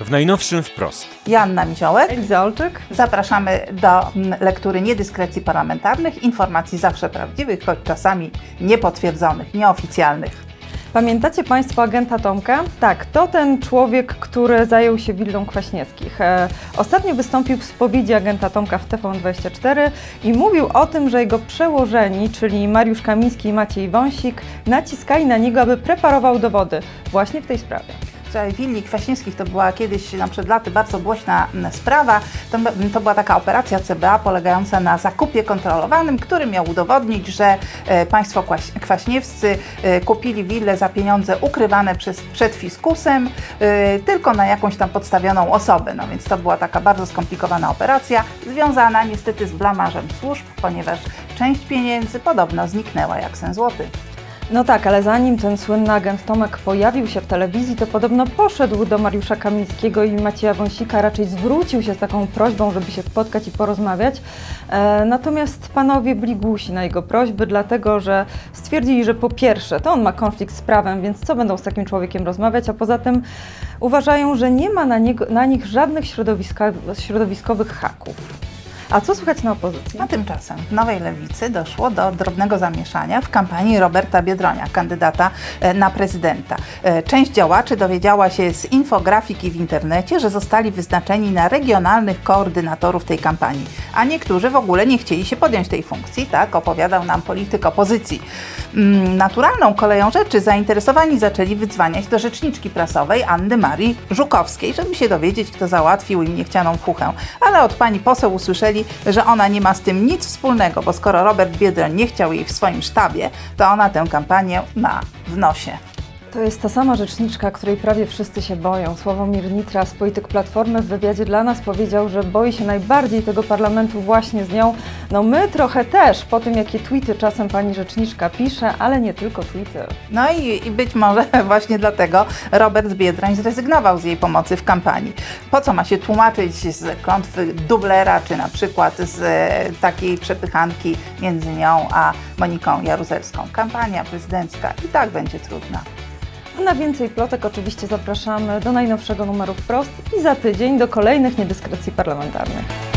W najnowszym wprost. Joanna Miziołek. Eliza Olczyk. Zapraszamy do mm, lektury niedyskrecji parlamentarnych, informacji zawsze prawdziwych, choć czasami niepotwierdzonych, nieoficjalnych. Pamiętacie Państwo agenta Tomka? Tak, to ten człowiek, który zajął się willą Kwaśniewskich. E, ostatnio wystąpił w spowiedzi agenta Tomka w TVN24 i mówił o tym, że jego przełożeni, czyli Mariusz Kamiński i Maciej Wąsik, naciskali na niego, aby preparował dowody właśnie w tej sprawie. Słuchaj, Willi Kwaśniewskich to była kiedyś, no przed laty, bardzo głośna sprawa. To, to była taka operacja CBA polegająca na zakupie kontrolowanym, który miał udowodnić, że e, państwo Kwaś- kwaśniewscy e, kupili willę za pieniądze ukrywane przez, przed fiskusem, e, tylko na jakąś tam podstawioną osobę. No więc to była taka bardzo skomplikowana operacja, związana niestety z blamażem służb, ponieważ część pieniędzy podobno zniknęła jak sen złoty. No tak, ale zanim ten słynny agent Tomek pojawił się w telewizji, to podobno poszedł do Mariusza Kamińskiego i Macieja Wąsika, raczej zwrócił się z taką prośbą, żeby się spotkać i porozmawiać. E, natomiast panowie byli głusi na jego prośby, dlatego że stwierdzili, że po pierwsze, to on ma konflikt z prawem, więc co będą z takim człowiekiem rozmawiać, a poza tym uważają, że nie ma na, niego, na nich żadnych środowiskowych haków. A co słychać na opozycji? A tymczasem w Nowej Lewicy doszło do drobnego zamieszania w kampanii Roberta Biedronia, kandydata e, na prezydenta. E, Część działaczy dowiedziała się z infografiki w internecie, że zostali wyznaczeni na regionalnych koordynatorów tej kampanii, a niektórzy w ogóle nie chcieli się podjąć tej funkcji, tak opowiadał nam polityk opozycji. Mm, Naturalną koleją rzeczy zainteresowani zaczęli wydzwaniać do rzeczniczki prasowej Anny Marii Żukowskiej, żeby się dowiedzieć, kto załatwił im niechcianą fuchę. Ale od pani poseł usłyszeli, że ona nie ma z tym nic wspólnego, bo skoro Robert Biedroń nie chciał jej w swoim sztabie, to ona tę kampanię ma w nosie. To jest ta sama rzeczniczka, której prawie wszyscy się boją. Sławomir Nitras, polityk Platformy, w wywiadzie dla nas powiedział, że boi się najbardziej tego parlamentu właśnie z nią. No my trochę też, po tym jakie tweety czasem pani rzeczniczka pisze, ale nie tylko tweety. No i, i być może właśnie dlatego Robert Biedroń zrezygnował z jej pomocy w kampanii. Po co ma się tłumaczyć z klątwy dublera, czy na przykład z e, takiej przepychanki między nią a Moniką Jaruzelską? Kampania prezydencka i tak będzie trudna. Na więcej plotek oczywiście zapraszamy do najnowszego numeru wprost i za tydzień do kolejnych niedyskrecji parlamentarnych.